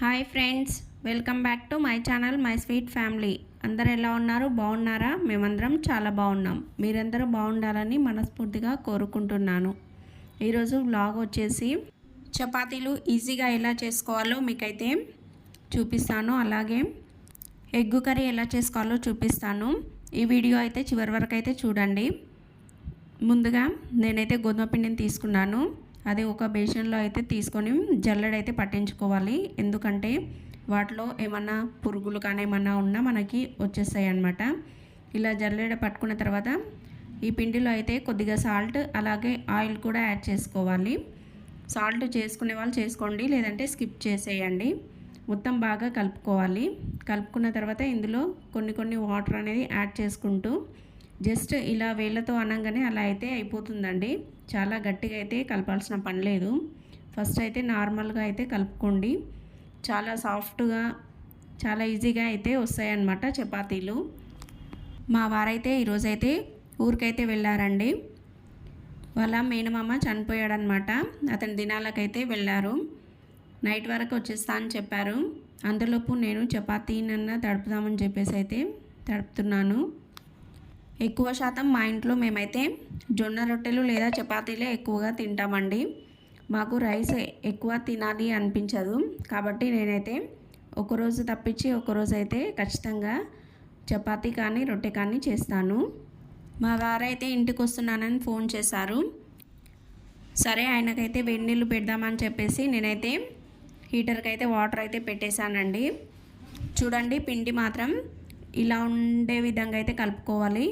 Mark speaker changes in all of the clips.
Speaker 1: Hi friends welcome back to my channel my sweet family. అందరు ఎలా ఉన్నారు? బాగున్నారా? మేమందరం చాలా బాగున్నాం. మీరందరూ బాగుండాలని మనస్ఫూర్తిగా కోరుకుంటున్నాను. ఈరోజు బ్లాగ్ వచ్చేసి చపాతీలు ఈజీగా ఎలా చేసుకోవాలో మీకైతే చూపిస్తాను. అలాగే ఎగ్గు కర్రీ ఎలా చేసుకోవాలో చూపిస్తాను. ఈ వీడియో అయితే చివరి వరకు అయితే చూడండి. ముందుగా నేనైతే గోధుమ పిండిని తీసుకున్నాను. అది ఒక బేషన్లో అయితే తీసుకొని జల్లెడైతే పట్టించుకోవాలి. ఎందుకంటే వాటిలో ఏమన్నా పురుగులు కానీ ఏమన్నా ఉన్నా మనకి వచ్చేస్తాయి అన్నమాట ఇలా జల్లెడ పట్టుకున్న తర్వాత ఈ పిండిలో అయితే కొద్దిగా సాల్ట్ అలాగే ఆయిల్ కూడా యాడ్ చేసుకోవాలి. సాల్ట్ చేసుకునే వాళ్ళు చేసుకోండి లేదంటే స్కిప్ చేసేయండి. మొత్తం బాగా కలుపుకోవాలి. కలుపుకున్న తర్వాత ఇందులో కొన్ని కొన్ని వాటర్ అనేది యాడ్ చేసుకుంటూ జస్ట్ ఇలా వేళ్ళతో అనగానే అలా అయితే అయిపోతుందండి. చాలా గట్టిగా అయితే కలపాల్సిన పని లేదు. ఫస్ట్ అయితే నార్మల్గా అయితే కలుపుకోండి. చాలా సాఫ్ట్గా చాలా ఈజీగా అయితే వస్తాయన్నమాట చపాతీలు. మా వారైతే ఈరోజైతే ఊరికైతే వెళ్ళారండి. వాళ్ళ మేనమామ చనిపోయాడనమాట అతని దినాలకైతే వెళ్ళారు. నైట్ వరకు వచ్చేస్తా అని చెప్పారు. అందులోపు నేను చపాతీనన్నా తడుపుదామని చెప్పేసి అయితే తడుపుతున్నాను. ఎక్కువ శాతం మా ఇంట్లో మేమైతే జొన్న రొట్టెలు లేదా చపాతీలే ఎక్కువగా తింటామండి. మాకు రైస్ ఎక్కువ తినాలి అనిపించదు. కాబట్టి నేనైతే ఒకరోజు తప్పించి ఒకరోజు అయితే ఖచ్చితంగా చపాతీ కానీ రొట్టె కానీ చేస్తాను. మా వారైతే ఇంటికి వస్తున్నానని ఫోన్ చేశారు. సరే ఆయనకైతే వేడి నీళ్ళు పెడదామని చెప్పేసి నేనైతే హీటర్కి అయితే వాటర్ అయితే పెట్టేశానండి. చూడండి పిండి మాత్రం ఇలా ఉండే విధంగా అయితే కలుపుకోవాలి.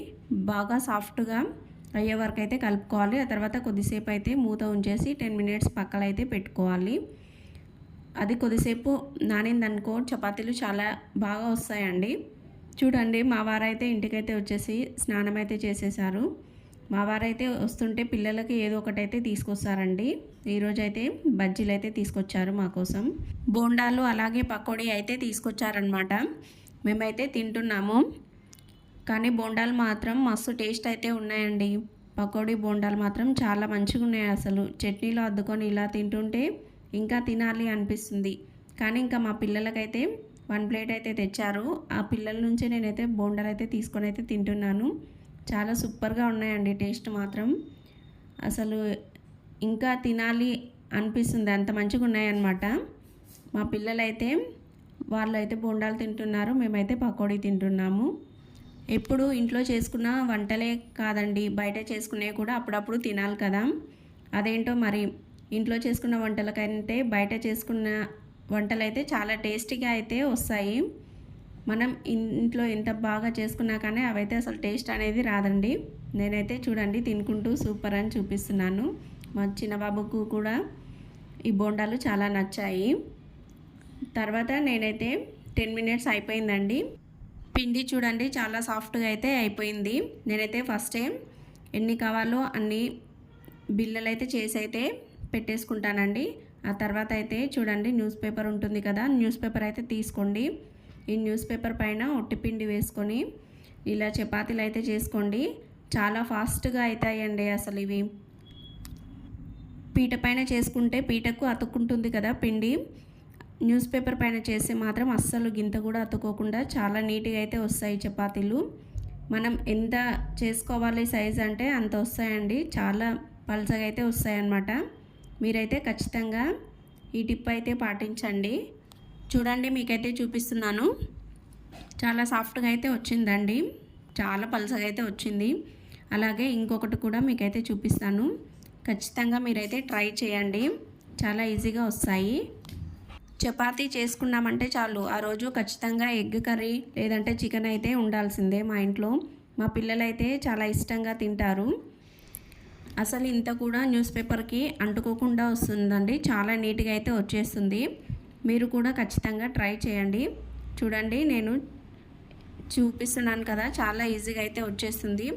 Speaker 1: బాగా సాఫ్ట్గా అయ్యే వరకు అయితే కలుపుకోవాలి. ఆ తర్వాత కొద్దిసేపు అయితే మూత ఉంచేసి టెన్ మినిట్స్ పక్కన అయితే పెట్టుకోవాలి. అది కొద్దిసేపు నానిందనుకో చపాతీలు చాలా బాగా వస్తాయండి. చూడండి మా వారైతే ఇంటికైతే వచ్చేసి స్నానం అయితే చేసేసారు. మా వారైతే వస్తుంటే పిల్లలకి ఏదో ఒకటైతే తీసుకొస్తారండి. ఈరోజు అయితే బజ్జీలు అయితే తీసుకొచ్చారు మా కోసం. బోండాలు అలాగే పకోడీ అయితే తీసుకొచ్చారనమాట మేమైతే తింటున్నాము. కానీ బోండాలు మాత్రం మస్తు టేస్ట్ అయితే ఉన్నాయండి. పకోడీ బోండాలు మాత్రం చాలా మంచిగా ఉన్నాయి అసలు. చట్నీలో అద్దుకొని ఇలా తింటుంటే ఇంకా తినాలి అనిపిస్తుంది. కానీ ఇంకా మా పిల్లలకైతే వన్ ప్లేట్ అయితే తెచ్చారు. ఆ పిల్లల నుంచే నేనైతే బోండాలు అయితే తీసుకొని అయితే తింటున్నాను. చాలా సూపర్గా ఉన్నాయండి టేస్ట్ మాత్రం. అసలు ఇంకా తినాలి అనిపిస్తుంది. అంత మంచిగా ఉన్నాయన్నమాట. మా పిల్లలైతే వాళ్ళు అయితే బోండాలు తింటున్నారు మేమైతే పకోడీ తింటున్నాము. ఎప్పుడు ఇంట్లో చేసుకున్న వంటలే కాదండి బయట చేసుకునేవి కూడా అప్పుడప్పుడు తినాలి కదా. అదేంటో మరి ఇంట్లో చేసుకున్న వంటలకంటే బయట చేసుకున్న వంటలు అయితే చాలా టేస్టీగా అయితే వస్తాయి. మనం ఇంట్లో ఎంత బాగా చేసుకున్నా కానీ అవైతే అసలు టేస్ట్ అనేది రాదండి. నేనైతే చూడండి తినుకుంటూ సూపర్ అని చూపిస్తున్నాను. మా చిన్నబాబుకు కూడా ఈ బోండాలు చాలా నచ్చాయి. తర్వాత నేనైతే టెన్ మినిట్స్ అయిపోయిందండి. పిండి చూడండి చాలా సాఫ్ట్గా అయితే అయిపోయింది. నేనైతే ఫస్ట్ టైం ఎన్ని కావాలో అన్ని బిల్లలు అయితే చేసి అయితే పెట్టేసుకుంటానండి. ఆ తర్వాత అయితే చూడండి న్యూస్ పేపర్ ఉంటుంది కదా న్యూస్ పేపర్ అయితే తీసుకోండి. ఈ న్యూస్ పేపర్ పైన ఒట్టిపిండి వేసుకొని ఇలా చపాతీలు అయితే చేసుకోండి. చాలా ఫాస్ట్గా అవుతాయండి అసలు ఇవి. పీట పైన చేసుకుంటే పీటకు అతుక్కుంటుంది కదా పిండి. న్యూస్ పేపర్ పైన చేస్తే మాత్రం అస్సలు గింత కూడా అతుకోకుండా చాలా నీట్గా అయితే వస్తాయి చపాతీలు. మనం ఎంత చేసుకోవాలి సైజ్ అంటే అంత వస్తాయండి. చాలా పల్చగా అయితే వస్తాయన్నమాట. మీరైతే ఖచ్చితంగా ఈ టిప్ అయితే పాటించండి. చూడండి మీకైతే చూపిస్తున్నాను. చాలా సాఫ్ట్గా అయితే వచ్చిందండి. చాలా పలసగా అయితే వచ్చింది. అలాగే ఇంకొకటి కూడా మీకైతే చూపిస్తాను. ఖచ్చితంగా మీరైతే ట్రై చేయండి. చాలా ఈజీగా వస్తాయి. చపాతీ చేసుకున్నామంటే చాలు. ఆ రోజు ఖచ్చితంగా ఎగ్ కర్రీ లేదంటే చికెన్ అయితే ఉండాల్సిందే మా ఇంట్లో. మా పిల్లలైతే చాలా ఇష్టంగా తింటారు. అసలు ఇంత కూడా న్యూస్ పేపర్కి అంటుకోకుండా వస్తుందండి. చాలా నీట్గా అయితే వచ్చేస్తుంది. మీరు కూడా ఖచ్చితంగా ట్రై చేయండి. చూడండి నేను చూపిస్తున్నాను కదా చాలా ఈజీగా అయితే వచ్చేస్తుంది.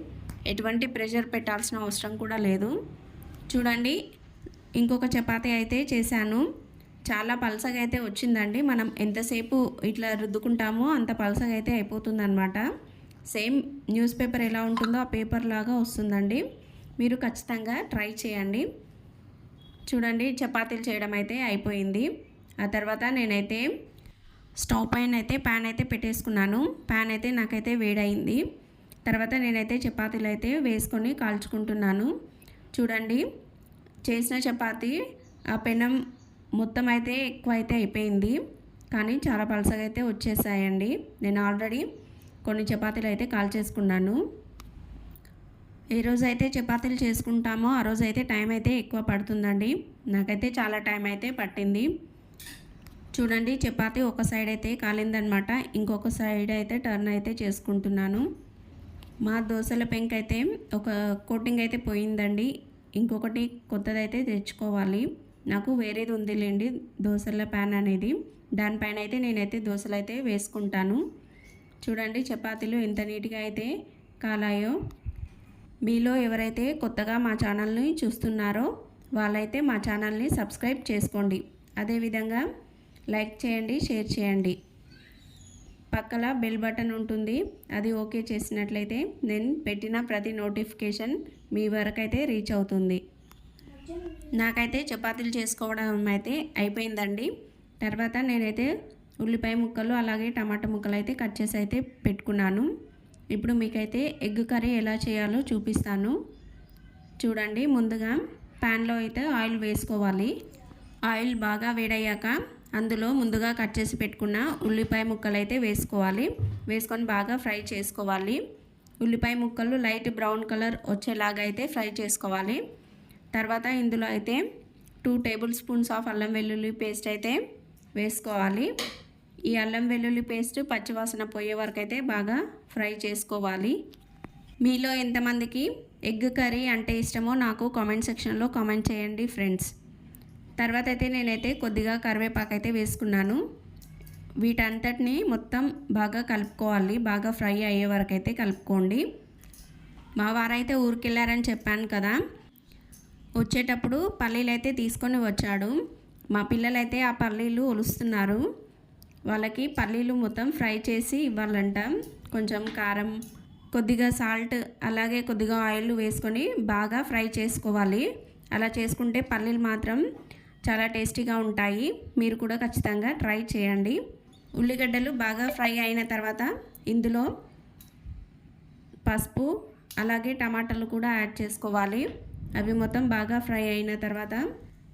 Speaker 1: ఎటువంటి ప్రెషర్ పెట్టాల్సిన అవసరం కూడా లేదు. చూడండి ఇంకొక చపాతీ అయితే చేశాను. చాలా పలసగా అయితే వచ్చిందండి. మనం ఎంతసేపు ఇట్లా రుద్దుకుంటామో అంత పలసగా అయితే అయిపోతుందన్నమాట. సేమ్ న్యూస్ పేపర్ ఎలా ఉంటుందో ఆ పేపర్ లాగా వస్తుందండి. మీరు ఖచ్చితంగా ట్రై చేయండి. చూడండి చపాతీలు చేయడం అయితే అయిపోయింది. ఆ తర్వాత నేనైతే స్టవ్ పైన అయితే ప్యాన్ అయితే పెట్టేసుకున్నాను. ప్యాన్ అయితే నాకైతే వేడైంది తర్వాత నేనైతే చపాతీలు అయితే వేసుకొని కాల్చుకుంటున్నాను. చూడండి చేసిన చపాతీ ఆ పెనం మొత్తం అయితే ఎక్కువ అయితే అయిపోయింది. కానీ చాలా పలసగా అయితే వచ్చేసాయండి. నేను ఆల్రెడీ కొన్ని చపాతీలు అయితే కాల్చేసుకున్నాను ఏ రోజు అయితే చపాతీలు చేసుకుంటామో ఆ రోజు అయితే టైం అయితే ఎక్కువ పడుతుందండి. నాకైతే చాలా టైం అయితే పట్టింది. చూడండి చపాతి ఒక సైడ్ అయితే కాలిందనమాట. ఇంకొక సైడ్ అయితే టర్న్ అయితే చేసుకుంటున్నాను. మా దోశల పెంక్ అయితే ఒక కోటింగ్ అయితే పోయిందండి. ఇంకొకటి కొత్తదైతే తెచ్చుకోవాలి. నాకు వేరేది ఉందిలేండి దోశల ప్యాన్ అనేది. దానిపైన అయితే నేనైతే దోశలు అయితే వేసుకుంటాను. చూడండి చపాతీలు ఎంత నీట్గా అయితే కాలాయో. మీలో ఎవరైతే కొత్తగా మా ఛానల్ని చూస్తున్నారో వాళ్ళైతే మా ఛానల్ని సబ్స్క్రైబ్ చేసుకోండి. అదేవిధంగా లైక్ చేయండి షేర్ చేయండి. పక్కల బెల్ బటన్ ఉంటుంది అది ఓకే చేసినట్లయితే నేను పెట్టిన ప్రతి నోటిఫికేషన్ మీ వరకు అయితే రీచ్ అవుతుంది. నాకైతే చపాతీలు చేసుకోవడం అయితే అయిపోయిందండి. తర్వాత నేనైతే ఉల్లిపాయ ముక్కలు అలాగే టమాటా ముక్కలు అయితే కట్ చేసి అయితే పెట్టుకున్నాను. ఇప్పుడు మీకైతే ఎగ్ కర్రీ ఎలా చేయాలో చూపిస్తాను. చూడండి ముందుగా ప్యాన్లో అయితే ఆయిల్ వేసుకోవాలి. ఆయిల్ బాగా వేడయ్యాక అందులో ముందుగా కట్ చేసి పెట్టుకున్న ఉల్లిపాయ ముక్కలు అయితే వేసుకోవాలి. వేసుకొని బాగా ఫ్రై చేసుకోవాలి. ఉల్లిపాయ ముక్కలు లైట్ బ్రౌన్ కలర్ వచ్చేలాగా అయితే ఫ్రై చేసుకోవాలి. తర్వాత ఇందులో అయితే టూ టేబుల్ స్పూన్స్ ఆఫ్ అల్లం వెల్లుల్లి పేస్ట్ అయితే వేసుకోవాలి. ఈ అల్లం వెల్లుల్లి పేస్ట్ పచ్చివాసన పోయే వరకు అయితే బాగా ఫ్రై చేసుకోవాలి. మీలో ఎంతమందికి ఎగ్ కర్రీ అంటే ఇష్టమో నాకు కామెంట్ సెక్షన్లో కామెంట్ చేయండి ఫ్రెండ్స్. తర్వాత అయితే నేనైతే కొద్దిగా కరివేపాకు అయితే వేసుకున్నాను. వీటంతటిని మొత్తం బాగా కలుపుకోవాలి. బాగా ఫ్రై అయ్యే వరకు అయితే కలుపుకోండి. మా వారైతే ఊరికెళ్ళారని చెప్పాను కదా. వచ్చేటప్పుడు పల్లీలు అయితే తీసుకొని వచ్చాడు. మా పిల్లలైతే ఆ పల్లీలు ఒలుస్తున్నారు. వాళ్ళకి పల్లీలు మొత్తం ఫ్రై చేసి ఇవ్వాలంట. కొంచెం కారం కొద్దిగా సాల్ట్ అలాగే కొద్దిగా ఆయిల్ వేసుకొని బాగా ఫ్రై చేసుకోవాలి. అలా చేసుకుంటే పల్లీలు మాత్రం చాలా టేస్టీగా ఉంటాయి. మీరు కూడా ఖచ్చితంగా ట్రై చేయండి. ఉల్లిగడ్డలు బాగా ఫ్రై అయిన తర్వాత ఇందులో పసుపు అలాగే టమాటాలు కూడా యాడ్ చేసుకోవాలి. అవి మొత్తం బాగా ఫ్రై అయిన తర్వాత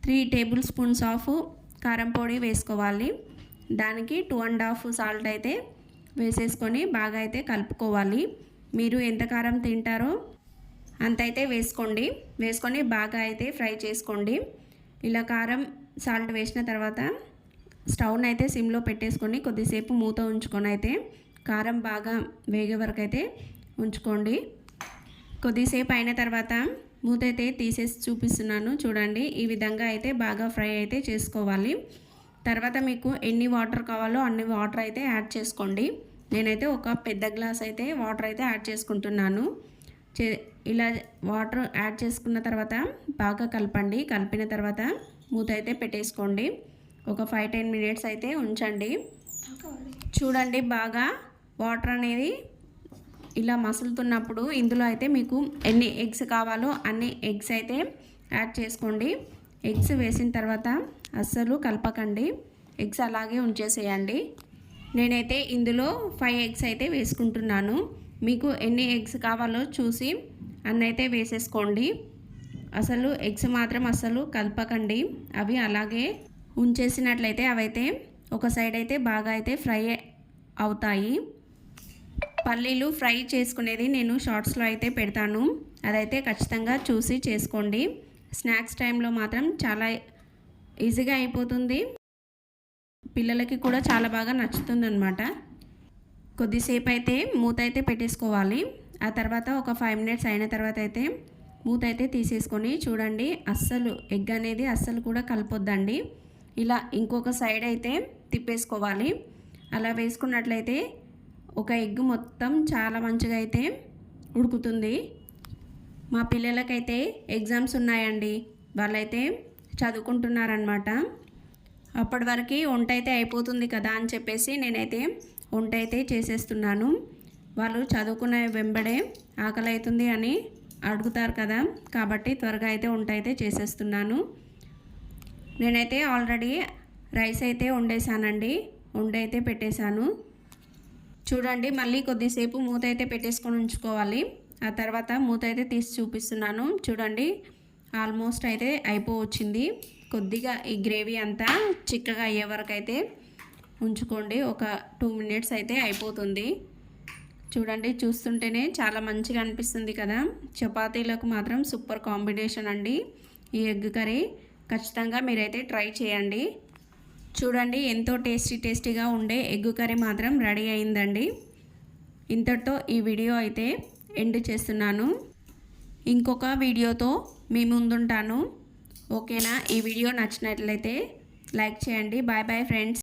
Speaker 1: త్రీ టేబుల్ స్పూన్స్ ఆఫ్ కారం పొడి వేసుకోవాలి. దానికి టూ అండ్ హాఫ్ సాల్ట్ అయితే వేసేసుకొని బాగా అయితే కలుపుకోవాలి. మీరు ఎంత కారం తింటారో అంత అయితే వేసుకోండి. వేసుకొని బాగా అయితే ఫ్రై చేసుకోండి. ఇలా కారం సాల్ట్ వేసిన తర్వాత స్టవ్ని అయితే సిమ్లో పెట్టేసుకొని కొద్దిసేపు మూత ఉంచుకొని అయితే కారం బాగా వేగే వరకు అయితే ఉంచుకోండి. కొద్దిసేపు అయిన తర్వాత మూత అయితే తీసేసి చూపిస్తున్నాను. చూడండి ఈ విధంగా అయితే బాగా ఫ్రై అయితే చేసుకోవాలి. తర్వాత మీకు ఎన్ని వాటర్ కావాలో అన్ని వాటర్ అయితే యాడ్ చేసుకోండి. నేనైతే ఒక పెద్ద గ్లాస్ అయితే వాటర్ అయితే యాడ్ చేసుకుంటున్నాను. చే ఇలా వాటర్ యాడ్ చేసుకున్న తర్వాత బాగా కలపండి. కలిపిన తర్వాత మూత అయితే పెట్టేసుకోండి. ఒక ఫైవ్ టెన్ మినిట్స్ అయితే ఉంచండి. చూడండి బాగా వాటర్ అనేది ఇలా మసులుతున్నప్పుడు ఇందులో అయితే మీకు ఎన్ని ఎగ్స్ కావాలో అన్ని ఎగ్స్ అయితే యాడ్ చేసుకోండి. ఎగ్స్ వేసిన తర్వాత అస్సలు కలపకండి. ఎగ్స్ అలాగే ఉంచేసేయండి. నేనైతే ఇందులో ఫైవ్ ఎగ్స్ అయితే వేసుకుంటున్నాను. మీకు ఎన్ని ఎగ్స్ కావాలో చూసి అన్నైతే వేసేసుకోండి. అసలు ఎగ్స్ మాత్రం అసలు కలపకండి. అవి అలాగే ఉంచేసినట్లయితే అవైతే ఒక సైడ్ అయితే బాగా అయితే ఫ్రై అవుతాయి. పల్లీలు ఫ్రై చేసుకునేది నేను షార్ట్స్లో అయితే పెడతాను. అదైతే ఖచ్చితంగా చూసి చేసుకోండి. స్నాక్స్ టైంలో మాత్రం చాలా ఈజీగా అయిపోతుంది. పిల్లలకి కూడా చాలా బాగా నచ్చుతుంది అనమాట కొద్దిసేపు అయితే మూత అయితే పెట్టేసుకోవాలి. ఆ తర్వాత ఒక ఫైవ్ మినిట్స్ అయిన తర్వాత అయితే మూత అయితే తీసేసుకొని చూడండి అస్సలు ఎగ్ అనేది అస్సలు కూడా కలపొద్దండి. ఇలా ఇంకొక సైడ్ అయితే తిప్పేసుకోవాలి. అలా వేసుకున్నట్లయితే ఒక ఎగ్ మొత్తం చాలా మంచిగా అయితే ఉడుకుతుంది. మా పిల్లలకైతే ఎగ్జామ్స్ ఉన్నాయండి. వాళ్ళైతే చదువుకుంటున్నారనమాట అప్పటి వరకు వంట అయితే అయిపోతుంది కదా అని చెప్పేసి నేనైతే వంట అయితే చేసేస్తున్నాను. వాళ్ళు చదువుకునే వెంబడే ఆకలి అవుతుంది అని అడుగుతారు కదా. కాబట్టి త్వరగా అయితే వంట అయితే చేసేస్తున్నాను. నేనైతే ఆల్రెడీ రైస్ అయితే వండేసానండి వండైతే పెట్టేశాను. చూడండి మళ్ళీ కొద్దిసేపు మూత అయితే పెట్టేసుకొని ఉంచుకోవాలి. ఆ తర్వాత మూత అయితే తీసి చూపిస్తున్నాను. చూడండి ఆల్మోస్ట్ అయితే అయిపోవచ్చింది. కొద్దిగా ఈ గ్రేవీ అంతా చిక్కగా అయ్యే వరకు అయితే ఉంచుకోండి. ఒక టూ మినిట్స్ అయితే అయిపోతుంది. చూడండి చూస్తుంటేనే చాలా మంచిగా అనిపిస్తుంది కదా. చపాతీలకు మాత్రం సూపర్ కాంబినేషన్ అండి. ఈ ఎగ్ కర్రీ ఖచ్చితంగా మీరైతే ట్రై చేయండి. చూడండి ఎంతో టేస్టీ టేస్టీగా ఉండే ఎగ్ కర్రీ మాత్రం రెడీ అయిందండి. ఇంతటితో ఈ వీడియో అయితే ఎండ్ చేస్తున్నాను. ఇంకొక వీడియోతో మీ ముందుంటాను. ఓకేనా? ఈ వీడియో నచ్చినట్లయితే లైక్ చేయండి. Bye bye friends.